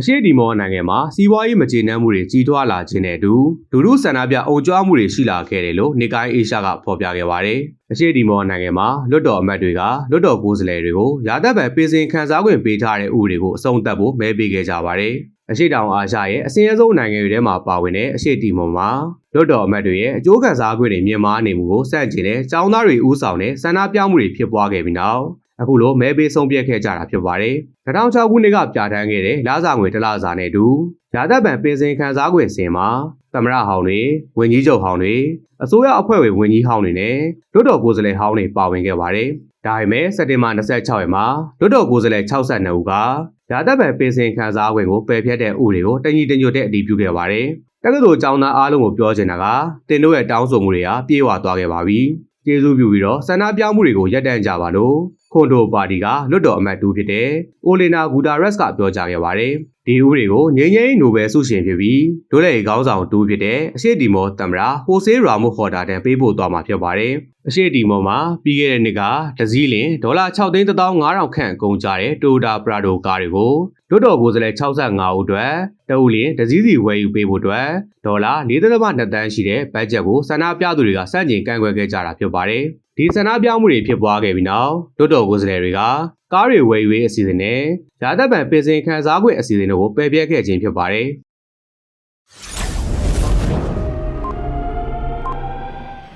အရှိတီမောနိုင်ငံမှာစီးပွားရေးမကျေနပ်မှုတွေကြီးထွားလာခြင်းနဲ့အတူလူမှုဆန္ဒပြအုံကြွမှုတွေရှိလာခဲ့တယ်လို့နေကိုင်းအေရှာကဖော်ပြခဲ့ပါတယ်။အရှိတီမောနိုင်ငံမှာလွတ်တော်အမတ်တွေကလွတ်တော်ကိုယ်စားလှယ်တွေကိုရာသက်ပံပေးစင်ခန်းစားခွင့်ပေးထားတဲ့ဥပဒေကိုအဆုံးသတ်ဖို့မဲပေးခဲ့ကြပါတယ်။အရှိတောင်အာရှရဲ့အစင်းအဆုံးနိုင်ငံတွေထဲမှာပါဝင်တဲ့အရှိတီမောမှာလွတ်တော်အမတ်တွေရဲ့အကျိုးခံစားခွင့်တွေမြင့်မားနေမှုကိုစန့်ကျင်တဲ့ចောင်းသားတွေဥဆောင်တဲ့ဆန္ဒပြမှုတွေဖြစ်ပွားခဲ့ပြီးနောက် အခုလိုမဲပေးဆုံးဖြတ်ခဲ့ကြတာဖြစ်ပါတယ်။2006ခုနှစ်ကပြဋ္ဌာန်းခဲ့တဲ့လာစာငွေတစ်လစာနဲ့အတူရာသက်ပံပင်စင်ခံစားခွင့်စင်မှာသမရဟောင်းတွေဝန်ကြီးချုပ်ဟောင်းတွေအစိုးရအဖွဲ့ဝင်ဝန်ကြီးဟောင်းတွေနဲ့လွတ်တော်ကိုယ်စားလှယ်ဟောင်းတွေပါဝင်ခဲ့ပါတယ်။ဒါပေမဲ့စက်တင်ဘာ26ရက်မှာလွတ်တော်ကိုယ်စားလှယ်62ဦးကရာသက်ပံပင်စင်ခံစားခွင့်ကိုပယ်ဖျက်တဲ့ဥပဒေကိုတညီတညွတ်တဲ့အတည်ပြုခဲ့ပါတယ်။တက္ကသိုလ်ကျောင်းသားအားလုံးကိုပြောချင်တာကတင်တို့ရဲ့တောင်းဆိုမှုတွေဟာပြေဝသွားခဲ့ပါပြီ။ကျေးဇူးပြုပြီးတော့ဆန္ဒပြမှုတွေကိုရပ်တန့်ကြပါလို့ ခွန်တိုပါတီကလွတ်တော်အမတ်တူဖြစ်တဲ့အိုလီနာဂူတာရက်စ်ကပြောကြားခဲ့ပါတယ်။ဒီဥပဒေကိုငြိမ်းချမ်းရေးနိုဘယ်ဆုရှင်ဖြစ်ပြီးဒို့လေခေါင်းဆောင်တူဖြစ်တဲ့အရှိတီမောသမ္မရာဟိုဆေးရာမိုခေါ်တာတန်ပေးပို့သွားမှာဖြစ်ပါတယ်။အရှိတီမောမှာပြီးခဲ့တဲ့နှစ်ကဒဇီးလင်ဒေါ်လာ6သိန်း15000ခန့်ကုန်ကြတဲ့တိုတာပရာဒိုကားတွေကိုလွတ်တော်ကိုယ်စားလှယ်65ဦးအတွက်တအုပ်လင်ဒဇီးစီဝယ်ယူပေးဖို့အတွက်ဒေါ်လာ4.2တန်းရှိတဲ့ဘတ်ဂျက်ကိုဆန္ဒပြသူတွေကစန့်ကျင်ကန့်ကွက်ခဲ့ကြတာဖြစ်ပါတယ်။ ဒီဆန္ဒပြမှုတွေဖြစ်ပွားခဲ့ပြီးနောက်လွတ်တော်ကိုယ်စားလှယ်တွေကကားတွေဝယ်ယူရေးအစီအစဉ်နဲ့ရာသက်ပံပင်စင်ခန်းစားခွင့်အစီအစဉ်တို့ကိုပယ်ဖျက်ခဲ့ခြင်းဖြစ်ပါတယ်။